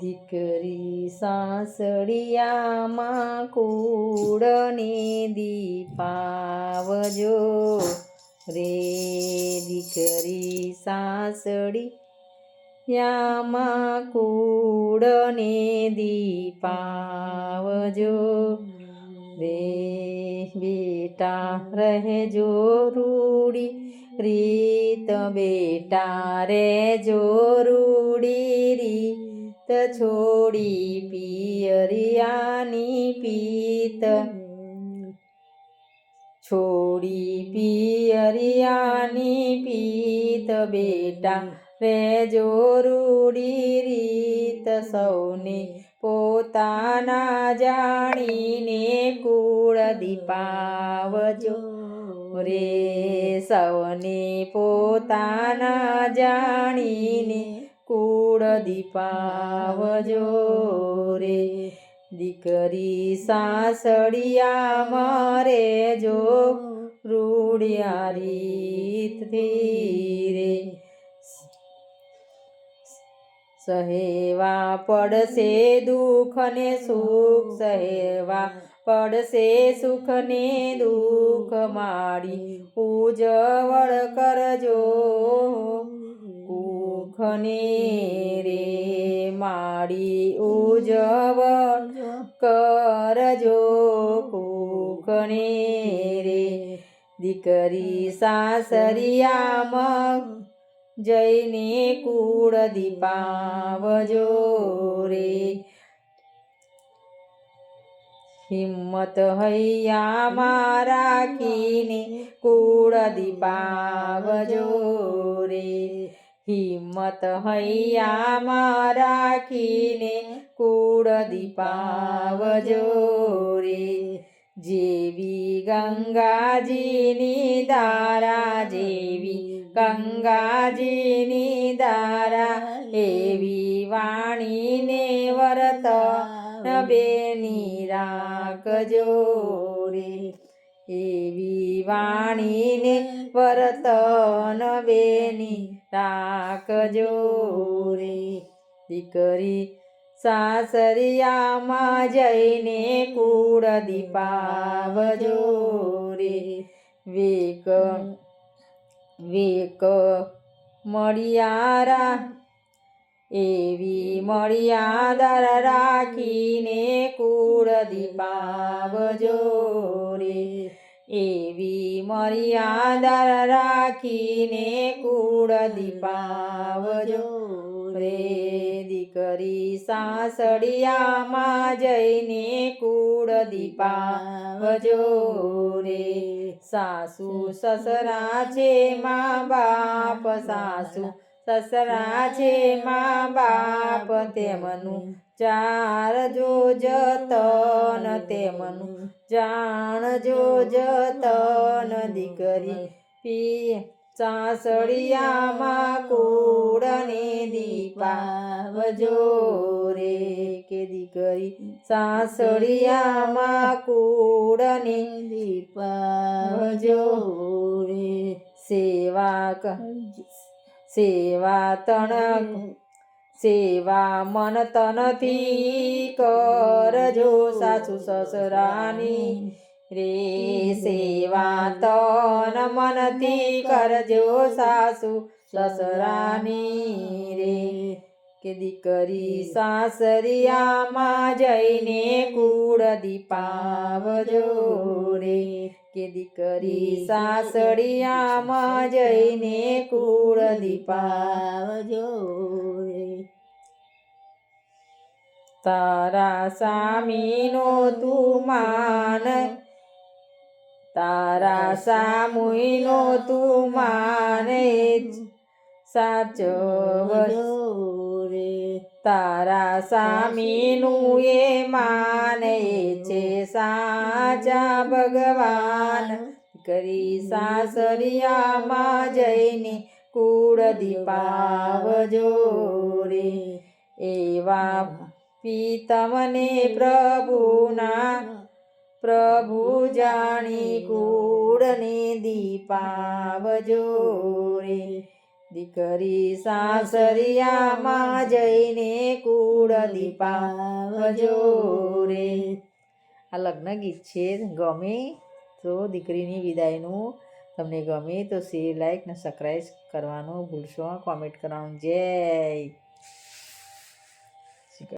દીકરી સાસડિયામાં કૂડને દીપાવજો રે દીકરી સાસડી યામાં કૂડને દીપાવજો રે બેટા રહેજો રૂડી. રીત બેટા રેજો રૂડી રીત છોડી પિયરિયાની પીત. છોડી પિયરિયાની પીત બેટા રેજો રૂડી રીત સૌને પોતાના જાણીને કુળ દીપાવજો રે સૌને પોતાના જાણીને કુળ દીપાવજો રે. દીકરી સાસડિયા મારે જો રૂડિયા રીતથી સહેવા પડશે દુઃખ ને સુખ, સહેવા પડશે સુખ ને દુઃખ. મારી ઉજવળ કરજો કુખને રે. મારી ઉજવળ કરજો કુખને રે. દીકરી સાસરિયામાં જઈને કુળ દીપાવજો રે હિંમત હૈયામાં રાખીને કુળ દીપાવજો રે હિંમત હૈયામાં રાખીને કુળ દીપાવજો રે જેવી ગંગાજીની દારા જેવી ગંગાજીની દારા એવી વાણીને વરત બેની રાખજો રે એવી વાણીને વરત બેની રાખજો રે દીકરી સાસરિયામાં જઈને કુળ દીપાવજો રે વેક વેક મળિયારા એવી મળિયાદર રાખીને કુળ દીપાવજો રે એવી મર્યાદા રાખીને કુળ દીપાવજો રે દીકરી સાસડિયામાં જઈને કુળ દીપાવજો રે. સાસુ સસરા છે મા બાપ, સાસુ સસરા છે મા બાપ, તેમનું ચારજો જતન, તેમનું જાણજો જતન, દીકરી પી સાસડિયામાં દીપાવજો રે કે દીકરી સાસળિયામાં કુળને દીપાવજો રે. સેવા સેવા તણ સેવા મન તનથી કરજો સાસુ સસરાની રે. સેવા તન મનથી કરજો સાસુ સસરાની રે કે દીકરી સાસરિયામાં જઈને કુળ દીપાવજો રે કે દીકરી સાસરિયામાં જઈને કુળ દીપાવજો રે. તારા સામીનો તું માન તારા સામુઈનો તું માને સાચો રે. તારા સામીનું એ માને છે સાચા ભગવાન. કરી સાસરિયામાં જઈને કુળ દીપાવજો રે. એવા પિતમને પ્રભુના પ્રભુ જાણી કુળને દીપાવજો રે. દીકરી સાસરિયામાં જઈને કુળ દીપાવજો રે. આ લગ્ન ગીત છે, ગમે તો દીકરીની વિદાયનું. તમને ગમે તો શેર લાઈક ને સબસ્ક્રાઈબ કરવાનું ભૂલશો કોમેન્ટ કરવાનું. જય.